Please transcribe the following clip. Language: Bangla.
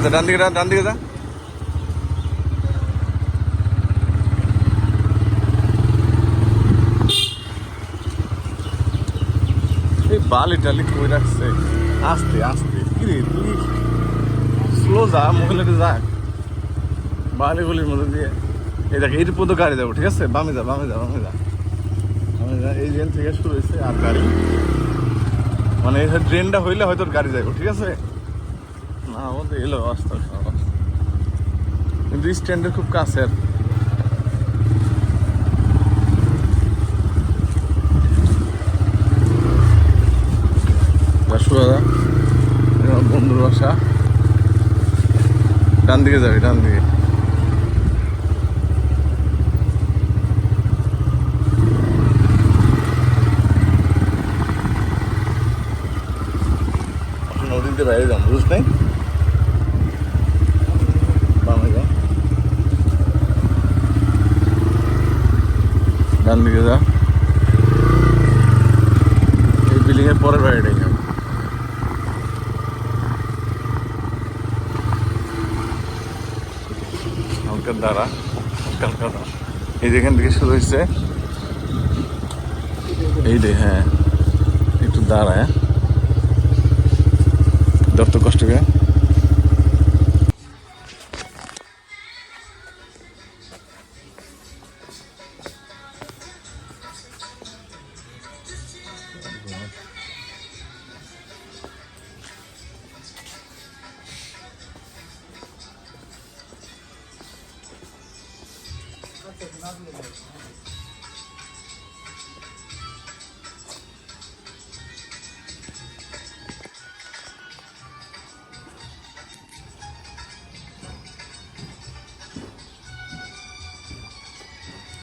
দিকে যা, ডান দিকে ডান দিকে যা। এই বালি টালি কই রাখছে? আস্তে আস্তে। কি রে তুই স্লো যা, মহিলাটা যা। বালি গলির মধ্যে দিয়ে। এই দেখ এইটু পর্যন্ত গাড়ি যাব, ঠিক আছে? বামে যা বামে যা বামে যা। বামে যা, এই জেন থেকে শুরু হয়েছে আর গাড়ি। মানে এই ট্রেনটা হইলে হয়তো গাড়ি যাব ঠিক আছে? না, আমাদের এলো রাস্তা। কিন্তু স্ট্যান্ডের খুব কাছে আর বন্ধুর বাসা। ডান দিকে যাবি ডান দিকে নদীতে বাইরে যাম বুঝ নাই বামে যা ডান দিকে যা এই বিল্ডিং এর পরের বাড়িটাই যাব হালকার দ্বারা হালকা দ্বারা এই যেখান থেকে শুরু হয়েছে এই দে হ্যাঁ একটু দাঁড়া Not the other.